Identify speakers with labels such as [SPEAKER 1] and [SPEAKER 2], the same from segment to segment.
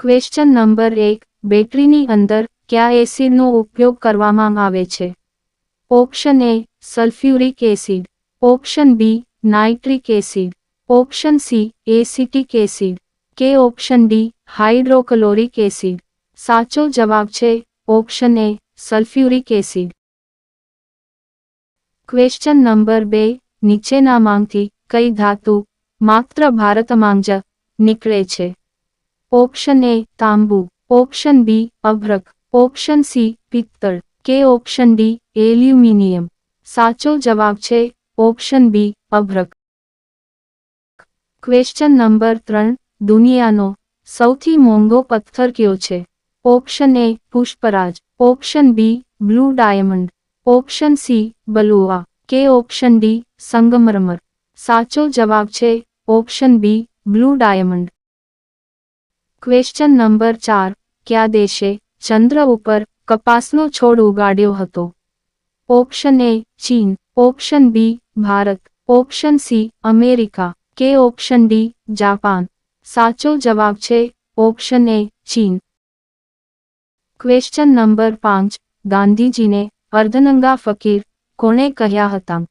[SPEAKER 1] Question number એક, બેટરીની અંદર કયા એસિડનો ઉપયોગ કરવામાં આવે છે? Option A sulphuric acid option B nitric acid option C acetic acid કે ઓપ્શન ડી હાઇડ્રોક્લોરિક એસિડ સાચો જવાબ છે option A sulphuric acid question number બે નીચેના માંગથી કઈ ધાતુ માત્ર ભારતમાં જ નીકળે છે? ઓપ્શન એ તાંબુ ઓપ્શન બી અભ્રક ઓપ્શન સી પિત્તળ કે ઓપ્શન ડી એલ્યુમિનિયમ સાચો જવાબ છે ઓપ્શન બી અભ્રક ક્વેશ્ચન નંબર ત્રણ, દુનિયાનો સૌથી મોંઘો પથ્થર કયો છે? Option A Pushparaj. Option B blue diamond option C બલુઆ. કે ઓપ્શન ડી સંગમરમર. સાચો જવાબ છે option B blue diamond question number ચાર. કયા દેશે ચંદ્ર ઉપર કપાસનો છોડ ઉગાડ્યો હતો? ઓપ્શન એ ચીન. Option B Bharat. Option C America. કે ઓપ્શન ડી જાપાન. સાચો જવાબ છે ઓપ્શન એ ચીન. ક્વેશ્ચન નંબર પાંચ. ગાંધીજીને અર્ધનંગા ફકીર કોણે કહ્યા હતા?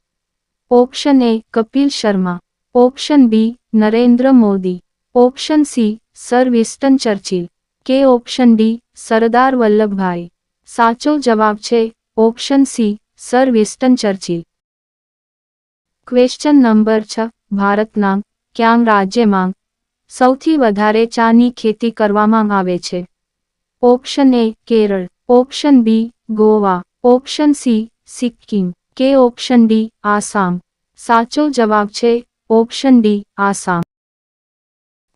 [SPEAKER 1] Option A Kapil Sharma. Option B Narendra Modi. Option C sir Winston Churchill. કે ઓપ્શન ડી, સરદાર વલ્લભભાઈ. સાચો જવાબ છે, option C, sir Winston Churchill. Question number છ ભારતના ક્યાંગ રાજ્યમાં સૌથી વધારે ચાની ખેતી કરવામાં આવે છે? Option A, Kerala. Option B, Goa. Option C, Sikkim. કે ઓપ્શન ડી, આસામ. સાચો જવાબ છે, option D, Assam.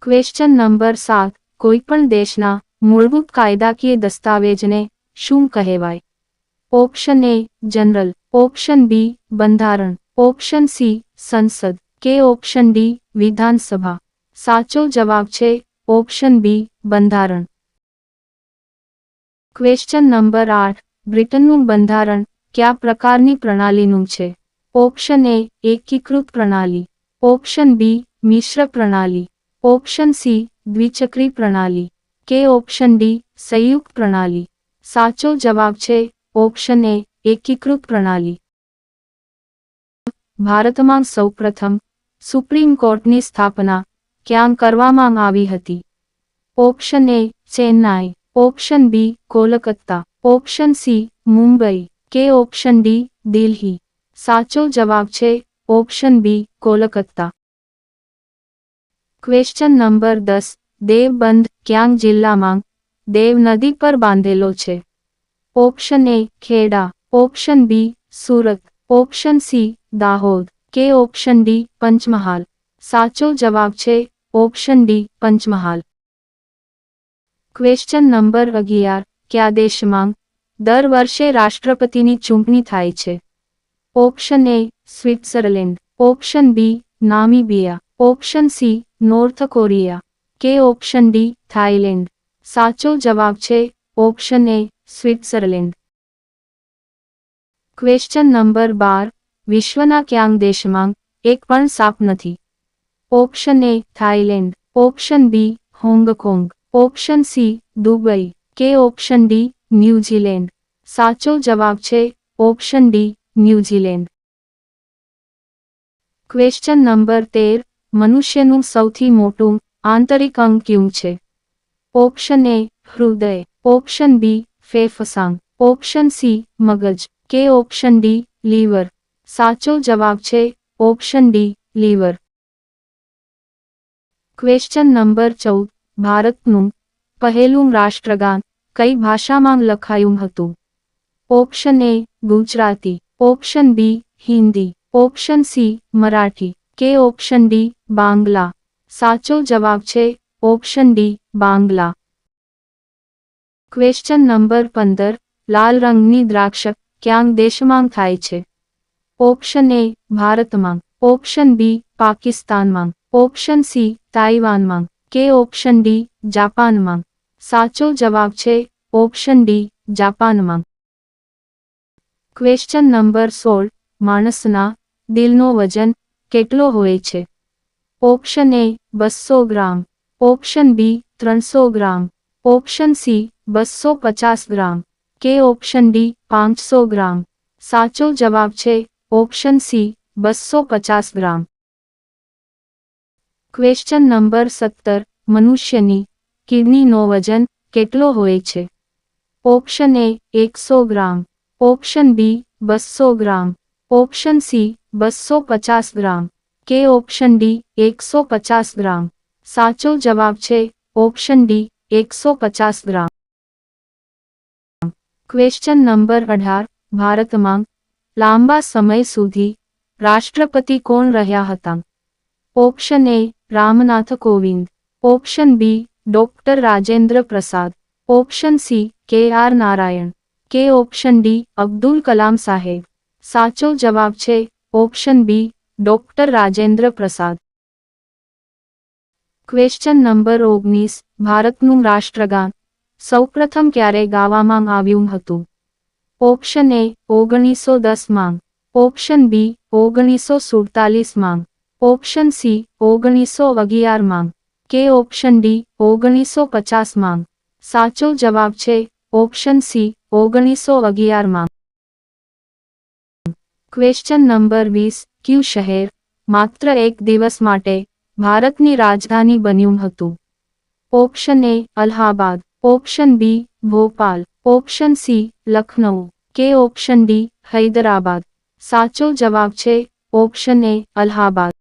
[SPEAKER 1] Question number સાત. કોઈપણ દેશના મૂળભૂત કાયદાકીય દસ્તાવેજને શું કહેવાય? Option A general option B બંધારણ. ઓપ્શન સી સંસદ. કે ઓપ્શન ડી વિધાનસભા. સાચો જવાબ છે ઓપ્શન બી બંધારણ. ક્વેશ્ચન નંબર આઠ. બ્રિટનનું બંધારણ કયા પ્રકારની પ્રણાલીનું છે? ઓપ્શન એ એકીકૃત પ્રણાલી. ઓપ્શન બી મિશ્ર પ્રણાલી. ઓપ્શન સી, દ્વિચક્રી પ્રણાલી. કે ઓપ્શન ડી, સંયુક્ત પ્રણાલી. સાચો જવાબ છે, ઓપ્શન એ, એકીકૃત પ્રણાલી. ભારતમાં સૌપ્રથમ સુપ્રીમ કોર્ટની સ્થાપના ક્યાં કરવામાં આવી હતી? Option A, Chennai. Option B, Kolkata. Option C, Mumbai. કે ઓપ્શન ડી, દિલ્હી. સાચો જવાબ છે, option B, Kolkata. Question number દસ. દેવબંધ ક્યાંગ જિલ્લામાં દેવ નદી પર બાંધેલો છે? Option A Kheda. Option B Surat. Option C Dahod. કે ઓપ્શન ડી પંચમહાલ. સાચો જવાબ છે option D Panchmahal. Question number અગિયાર. કયા દેશમાં દર વર્ષે રાષ્ટ્રપતિની ચૂંટણી થાય છે? Option A Switzerland. Option B Namibia. Option C North Korea કે ઓપ્શન ડી થાઇલેન્ડ સાચો જવાબ છે option A Switzerland question number બાર. વિશ્વના ક્યાંક દેશમાં એક પણ સાપ નથી. Option A Thailand option B Hong Kong option C Dubai કે ઓપ્શન ડી ન્યૂઝીલેન્ડ સાચો જવાબ છે option D New Zealand question number તેર. મનુષ્યનું સૌથી મોટું આંતરિક અંગ કયું છે? ઓપ્શન એ, હૃદય. ઓપ્શન બી, ફેફસાંગ. ઓપ્શન સી, મગજ. કે ઓપ્શન ડી, લીવર. સાચો જવાબ છે, option D, liver. Question number ચૌદ. ભારતનું પહેલું રાષ્ટ્રગાન કઈ ભાષામાં લખાયું હતું? Option A, Gujarati. Option B, Hindi. Option C, Marathi. કે ઓપ્શન ડી, બાંગ્લા? સાચો જવાબ છે, option D, Bangla. Question number પંદર, લાલ રંગની દ્રાક્ષ ક્યાંક દેશમાં થાય છે? ઓપ્શન એ, ભારતમાં. ઓપ્શન બી, પાકિસ્તાનમાં. ઓપ્શન સી, તાઇવાનમાં. કે ઓપ્શન ડી, જાપાનમાં. સાચો જવાબ છે, ઓપ્શન ડી, જાપાનમાં. ક્વેશ્ચન નંબર સોળ, માણસના દિલનો વજન કેટલો હોય છે? ઓપ્શન એ બસો ગ્રામ. ઓપ્શન બી ત્રણસો ગ્રામ. ઓપ્શન સી બસો પચાસ ગ્રામ. કે ઓપ્શન ડી પાંચસો ગ્રામ. સાચો જવાબ છે ઓપ્શન સી બસો પચાસ ગ્રામ. ક્વેશ્ચન નંબર સત્તર, મનુષ્યની કિડનીનો વજન કેટલો હોય છે? ઓપ્શન એ એકસો ગ્રામ. ઓપ્શન બી બસો ગ્રામ. ઓપ્શન સી બસો પચાસ ગ્રામ. કે ઓપ્શન ડી, એકસો પચાસ ગ્રામ. સાચો જવાબ છે, ઓપ્શન ડી, એકસો પચાસ ગ્રામ. ક્વેશ્ચન નંબર અઢાર ભારતમાં લાંબા સમય સુધી રાષ્ટ્રપતિ કોણ રહ્યા હતા? Option A, Ramnath Kovind. Option B, doctor Rajendra Prasad. Option C, K R Narayan. કે ઓપ્શન ડી, અબ્દુલ કલામ સાહેબ. સાચો જવાબ છે ઓપ્શન બી, ડોક્ટર રાજેન્દ્ર પ્રસાદ. ક્વેશ્ચન નંબર ઓગણીસ, ભારતનું રાષ્ટ્રગાન. સૌપ્રથમ ક્યારે ગાવામાં આવ્યું હતું? ઓપ્શન એ, ઓગણીસો દસ માંગ. ઓપ્શન બી, ઓગણીસો સુડતાલીસ માંગ. ઓપ્શન સી, ઓગણીસો અગિયારમાં કે ઓપ્શન ડી, ઓગણીસો પચાસ માંગ. સાચો જવાબ છે, ઓપ્શન સી, ઓગણીસો અગિયાર માંગ. ક્વેશ્ચન નંબર વીસ, ક્યુ શહેર? માત્ર એક દિવસ માટે ભારતની રાજધાની બન્યું હતું. Option A Allahabad. Option B Bhopal. Option C Lucknow. કે ઓપ્શન ડી હૈદરાબાદ. સાચો જવાબ છે ઓપ્શન એ અલ્હાબાદ.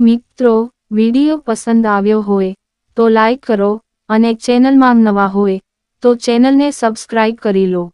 [SPEAKER 1] મિત્રો, વીડિયો પસંદ આવ્યો હોય, તો લાઈક કરો અને ચેનલમાં નવા હોય, તો ચેનલને સબસ્ક્રાઇબ કરી લો.